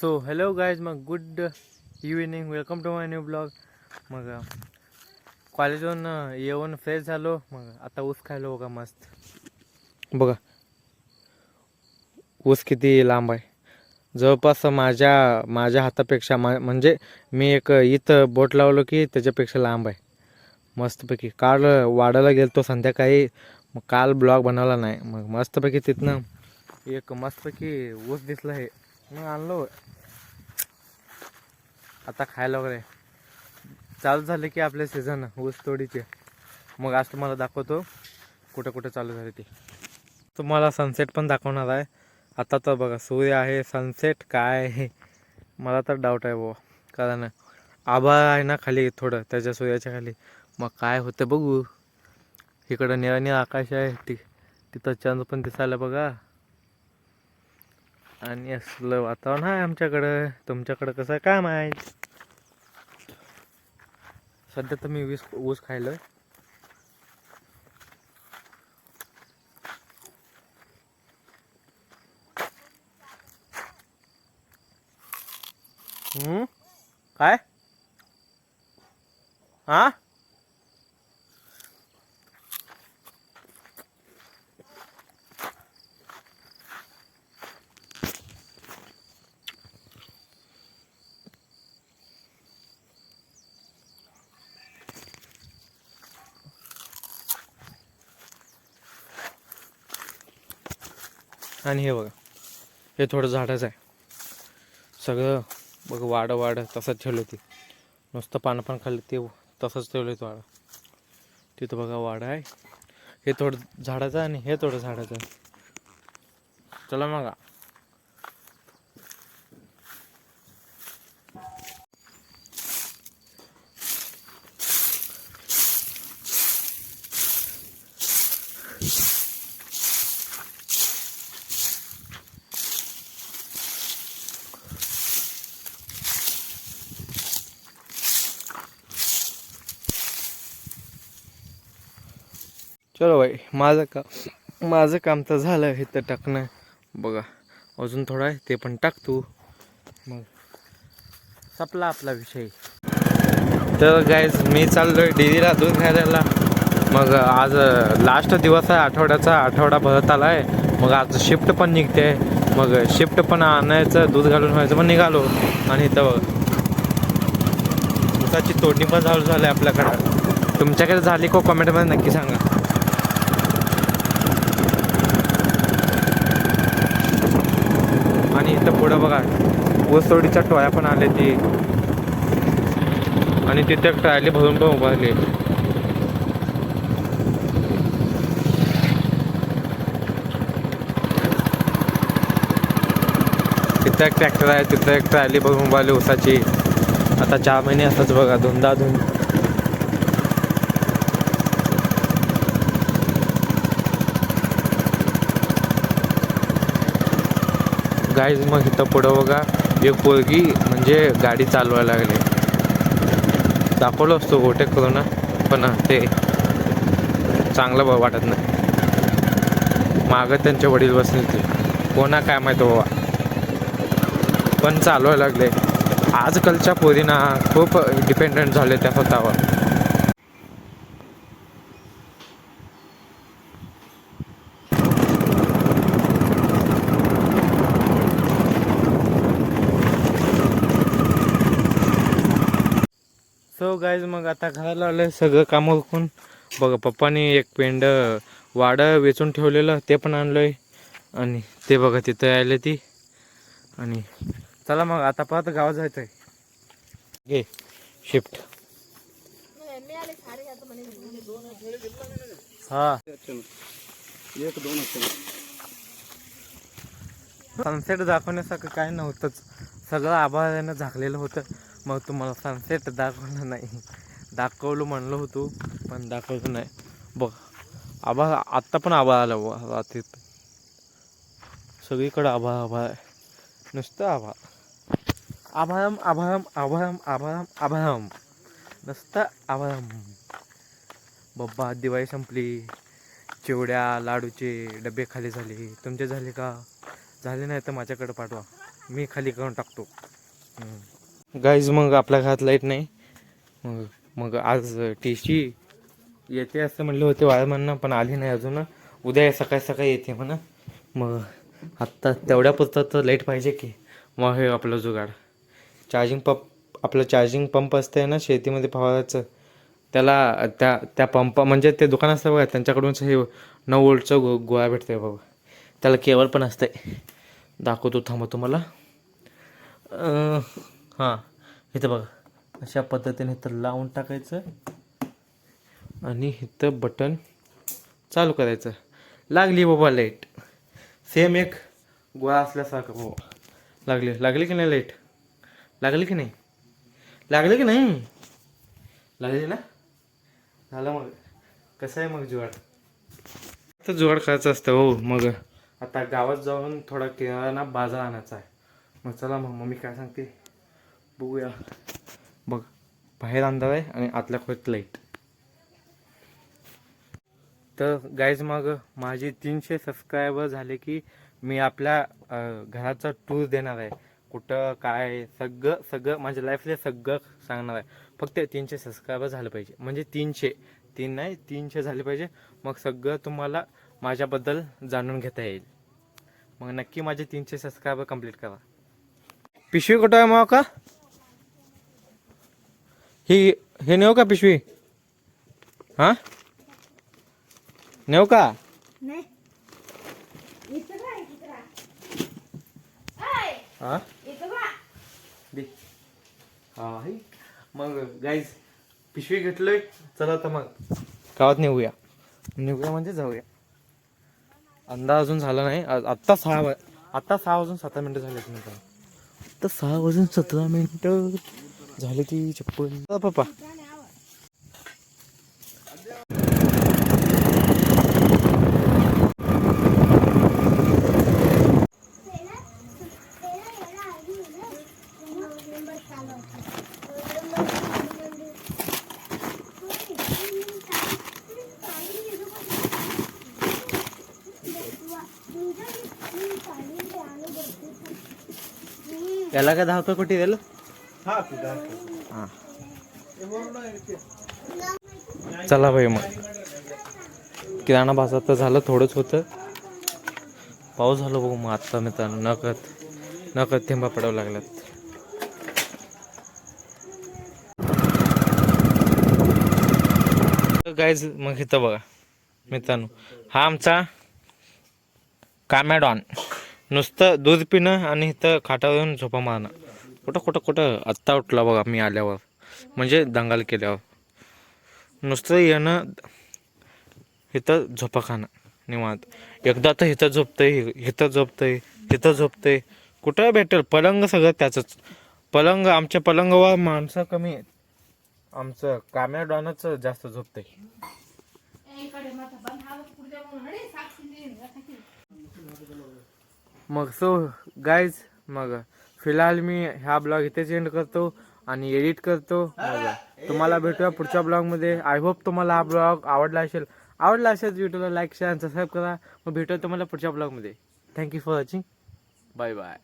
So hello guys मग good evening welcome to my new blog मग कॉलेजवरून येऊन फ्रेश झालो. मग आता ऊस खायलो बघा मस्त. बघा. ऊस किती लांब आहे. जवळपास माझ्या माझ्या हातापेक्षा मा म्हणजे मी एक इथं बोट लावलो की त्याच्यापेक्षा लांब आहे. मस्तपैकी. काल वाढायला गेलो तो संध्याकाळी. मग काल ब्लॉग बनवला नाही. मग मस्तपैकी तिथनं एक मस्तपैकी ऊस दिसला आहे. मग आणलो. आता खायला वगैरे. चालू झाले की आपले सीझन ऊस तोडीचे. मग आज तुम्हाला दाखवतो कुठं कुठं चालू झाले ते. तुम्हाला सनसेट पण दाखवणार आहे. आता तर बघा सूर्य आहे सनसेट काय आहे? मला तर डाऊट आहे बाबा कारण आभाळ आहे ना खाली थोडं त्याच्या सूर्याच्या खाली. मग काय होतं बघू. इकडं निळा निळा आकाश आहे ती तिथं चंद्र पण दिसायला बघा. आणि असलं वातावरण. आहे आमच्याकडं. तुमच्याकडं कसं काम आहे सध्या तर मी वीस ऊस खायलं हम्म काय हा आणि हे बघा. हे थोडं झाडच आहे. सगळं बघ वाड वाड तसंच ठेवलं ते नुसतं पानं पण खाल्लं ते तसंच ठेवलं होतं वाडं. तिथं बघा वाड आहे. हे थोडं झाडाचं आहे आणि हे थोडं झाडाचं चला मग. चलो बाई माझं का माझं काम तर झालं हे तर टाकणं बघा अजून थोडं आहे ते पण टाकतो मग. संपला आपला विषय. तर गायज मी चाललोय डेअरीला दूध घ्यायला. मग आज लास्ट दिवस आहे आठवड्याचा आठवडा भरत आला आहे मग आज शिफ्ट पण निघते. मग शिफ्ट पण आणायचं दूध घालून व्हायचं पण निघालो. आणि इथं बघा. ऊसाची तोडणी पण चालू झाली आपल्याकडं. तुमच्याकडे झाली को? कमेंटमध्ये नक्की सांगा. आणि इथं पुढं बघा ऊसतोडीच्या टोळ्या पण आले ती. आणि तिथे ट्रायली भरून पण उभारली. तिथं एक ट्रॅक्टर आहे तिथं एक ट्रायली भरून उभारली ऊसाची. आता चार महिने असंच बघा धुंदा धुंद गाईज मग इथं पुढं बघा. एक पोरगी म्हणजे गाडी चालवायला लागली. दाखवलं असतो गोटे करून पण ते चांगलं वाटत नाही. मागं त्यांचे वडील बसले ते कोणा काय माहीत बाबा. पण चालवायला लागले. आजकालच्या पोरींना खूप डिपेंडंट झाले त्या स्वतःवर. गाईज मग आता घराला आलं सगळं काम उरकून. बघा पप्पानी एक पेंड वाडं वेचून ठेवलेलं ते पण आणलंय. आणि ते बघा तिथं आले ती. आणि चला मग आता परत गावात जायचं आहे घे शिफ्ट हा. एक दोन सनसेट दाखवण्यासारखं काय नव्हतंच. सगळं आभाळानं झाकलेलं होतं. मग तुम्हाला सनसेट दाखवलं नाही. दाखवलं म्हणलं होतो पण दाखवलं नाही. बघ आभाळ आत्ता पण आभाळ आला बुवा रात्रीत. सगळीकडं आभाळ आभाळ आहे. नुसतं आभाळ. आभाळम आभाळम आभाळम आभाळम आभाळम. नुसतं आभाळम. बाबा दिवाळी संपली. चिवड्या लाडूचे डबे खाली झाले. तुमचे झाले का? झाले नाही तर माझ्याकडे पाठवा. मी खाली करून टाकतो. गाईज मग आपल्या घरात लाइट नाही. मग मग आज टीशी येते असं म्हणले होते वाळमन्न पण आली नाही अजून. उद्या सकाळी सकाळी येते म्हणा. मग आत्ता तेवढ्या पुरतात तर लाइट पाहिजे की. मग हे आपलं जुगाड. चार्जिंग पंप आपलं चार्जिंग पंप असते ना शेतीमध्ये फवारायचं त्याला त्या त्या पंप म्हणजे ते दुकान असतं बघा त्यांच्याकडूनच हे नऊ वोल्टचं गो गोळा भेटते बाबा त्याला केवळ पण असतंय. दाखवतो थांबा तुम्हाला हां. इथं बघा. अशा पद्धतीने इथं लावून टाकायचं. आणि इथं बटन चालू करायचं. लागली बाबा लाइट सेम एक गोळा असल्यासारखं बाबा. लागली. लागली की नाही लाइट लागली की नाही? लागली की नाही? लागली ना? झालं मग. कसं आहे मग जुगाड? तर जुगाड करायचं असतं हो. मग आता गावात जाऊन थोडा किराणा बाजार आणायचा आहे. मग चला मग. मम्मी काय सांगते? बघूया. बघ बाहेर अंधार आहे आणि आतल्या खोलीत लाइट तर गाईज मग माझे तीनशे सबस्क्रायबर झाले की मी आपल्या घराचा टूर देणार आहे. कुठं काय सगळं सगळं माझ्या लाईफले सगळं सांगणार आहे. फक्त तीनशे सबस्क्रायबर झालं पाहिजे. म्हणजे तीनशे. तीन नाही तीनशे झाले पाहिजे. मग सगळं तुम्हाला माझ्याबद्दल जाणून घेता येईल. मग नक्की माझे तीनशे सबस्क्रायबर कंप्लीट करा. पिशवी कुठं आहे मग? का ही हे नेऊ का पिशवी? हां? नेऊ का? हां? इथं बघ. दे. हा हे. मग गाईज पिशवी घेतलोय. चला तर मग. गावात नेऊया नेऊया म्हणजे जाऊया. अंदाज अजून झाला नाही. आत्ता सहा वा आत्ता सहा वाजून सतरा मिनटं झाले तुम्ही आत्ता सहा वाजून सतरा मिनटं. झाली ती चप्पल पप्पा. याला काय दहा रुपये कुठे दिलं हा हां. चला भाई मग. किराणा बाजार तर झालं थोडंच होतं. पाऊस झालो बघू मग आत्ता मित्रांनो नकत नकत थेंबा पडावं लागल्यात. गायज मग इथं बघा मित्रांनो. हा आमचा कामॅडॉन नुसतं दूध पिणं आणि इथं खाटावर येऊन झोपा मारणं. कुठं कुठं कुठं? आत्ता उठला बघा मी आल्यावर. म्हणजे दंगाल केल्यावर. नुसतं येणं इथं झोपा खाणं निवांत. एकदा तर इथं झोपतंय इथं झोपतंय इथं झोपतंय. कुठं भेटेल? पलंग सगळं त्याचंच. पलंग आमच्या पलंगावर माणसं कमी आहेत. आमचं कामेडॉनच जास्त झोपतंय. मग सो गाईज मग फिलहाल मी ह्या ब्लॉग इथेच एंड करतो आणि एडिट करतो. तुम्हाला भेटूया पुढच्या ब्लॉगमध्ये आय होप तुम्हाला हा ब्लॉग आवडला असेल. आवडला असेल व्हिडिओला लाईक शेअर सबस्क्राईब करा. मग भेटूया तुम्हाला पुढच्या ब्लॉगमध्ये thank you for watching bye bye